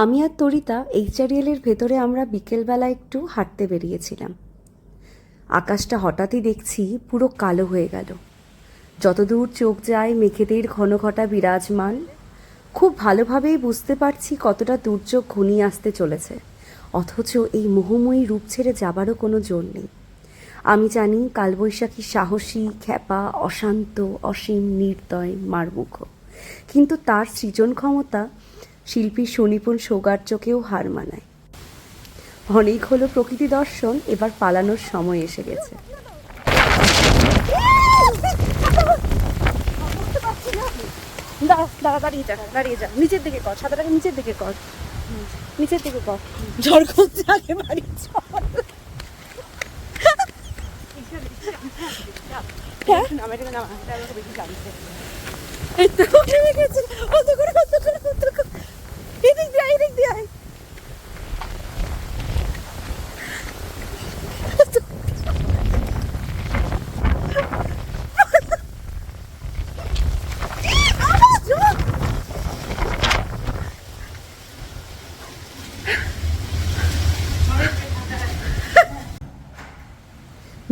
আমি আর তরিতা এইচআরএল এর ভেতরে আমরা বিকেলবেলা একটু হাঁটতে বেরিয়েছিলাম। আকাশটা হঠাৎই দেখছি পুরো কালো হয়ে গেল। যতদূর চোখ যায় মেঘেদের ঘন ঘটা বিরাজমান, খুব ভালোভাবেই বুঝতে পারছি কতটা দুর্যোগ ঘনিয়ে আসতে চলেছে, অথচ এই মোহময়ী রূপ ছেড়ে যাবারও কোনো জোর নেই। আমি জানি কালবৈশাখী সাহসী, খ্যাপা, অশান্ত, অসীম, নির্দয়, মারমুখ। কিন্তু তার সৃজন ক্ষমতা শিল্পীর সুনিপুণ সৌগার্যকেও হার মানায়। অনেক হলো প্রকৃতি দর্শন এবার পালানোর সময় এসে গেছে। দাঁড়া দাঁড়া দাঁড়িয়ে যা দাঁড়িয়ে যা। নিচের দিকে কর সাঁতারটাকে নিচের দিকে কর। নিচের দিকে কর। ঝড় করতে আগে বাড়ি হ্যাঁ? নামা, এটাকে নামা, এটা আমাকে বেশি জানছে। এই তো, নেমে গেছে। অত করে, অত করে, অত করে। এদিক দিয়ে আয়, এদিক দিয়ে আয়।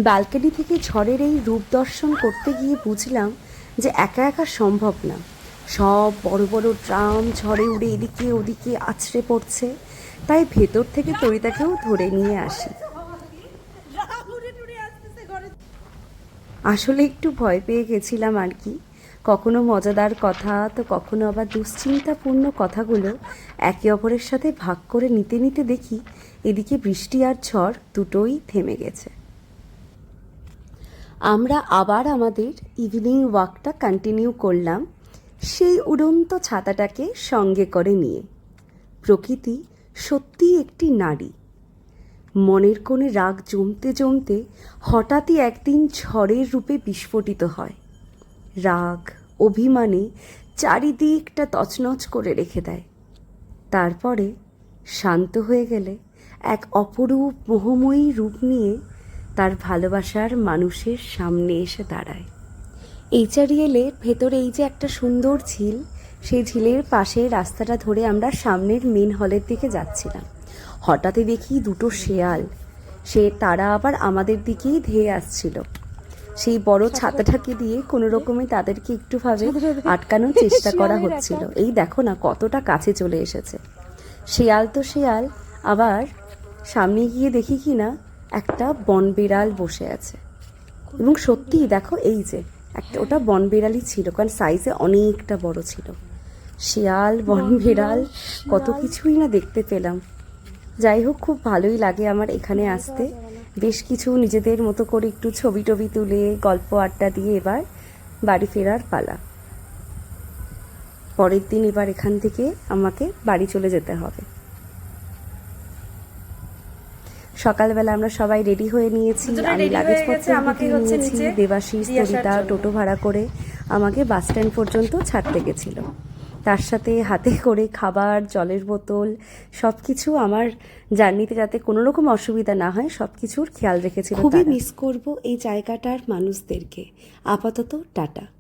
ব্যালকনি থেকে ঝড়ের এই রূপ দর্শন করতে গিয়ে বুঝলাম যে একা একা সম্ভব না। সব বড় বড় ড্রাম ঝড়ে উড়ে এদিকে ওদিকে আছড়ে পড়ছে। তাই ভেতর থেকে তরিতাকেও ধরে নিয়ে আসি। আসলে একটু ভয় পেয়ে গেছিলাম আর কি। কখনো মজাদার কথা, তো কখনো আবার দুশ্চিন্তাপূর্ণ কথাগুলো একে অপরের সাথে ভাগ করে নিতে নিতে দেখি, এদিকে বৃষ্টি আর ঝড় দুটোই থেমে গেছে। আমরা আবার আমাদের ইভিনিং ওয়াকটা কন্টিনিউ করলাম সেই উড়ন্ত ছাতাটাকে সঙ্গে করে নিয়ে। প্রকৃতি সত্যিই একটি নারী। মনের কোণে রাগ জমতে জমতে হঠাৎই একদিন ঝড়ের রূপে বিস্ফোটিত হয়। রাগ, অভিমানে চারিদিকটা তছনছ করে রেখে দেয়। তারপরে শান্ত হয়ে গেলে এক অপরূপ মোহময়ী রূপ নিয়ে তার ভালোবাসার মানুষের সামনে এসে দাঁড়ায়। এইচআরইএলের ভেতরে এই যে একটা সুন্দর ঝিল, সেই ঝিলের পাশে রাস্তাটা ধরে আমরা সামনের মেন হলের দিকে যাচ্ছিলাম। হঠাৎই দেখি দুটো শেয়াল। সে তারা আবার আমাদের দিকেই ধেয়ে আসছিল। সেই বড় ছাতাটাকে দিয়ে কোনো রকমে তাদেরকে একটুভাবে আটকানোর চেষ্টা করা হচ্ছিল। এই দেখো না কতটা কাছে চলে এসেছে। শিয়াল তো শিয়াল আবার সামনে গিয়ে দেখি কি না একটা বন বিড়াল বসে আছে। এবং সত্যিই দেখো এই যে একটা ওটা বন বিড়ালই ছিল কারণ সাইজে অনেকটা বড় ছিল। শিয়াল বন বিড়াল কত কিছুই না দেখতে পেলাম। যাই হোক খুব ভালোই লাগে আমার এখানে আসতে। বেশ কিছু নিজেদের মতো করে একটু ছবি টবি তুলে গল্প আড্ডা দিয়ে এবার বাড়ি ফেরার পালা। পরের দিন এবার এখান থেকে আমাকে বাড়ি চলে যেতে হবে। সকালবেলা আমরা সবাই রেডি হয়ে নিয়েছি। আমি ready লাগেজ হয়ে গেছে, পত্র আমাকে নিয়েছি দেবাশিস সরিতা টোটো ভাড়া করে আমাকে বাস স্ট্যান্ড পর্যন্ত ছাড়তে গেছিল। তার সাথে হাতে করে খাবার জলের বোতল সব কিছু আমার জার্নিতে যাতে কোনো রকম অসুবিধা না হয় সব কিছুর খেয়াল রেখেছিল খুবই মিস করব এই জায়গাটার মানুষদেরকে। আপাতত টাটা।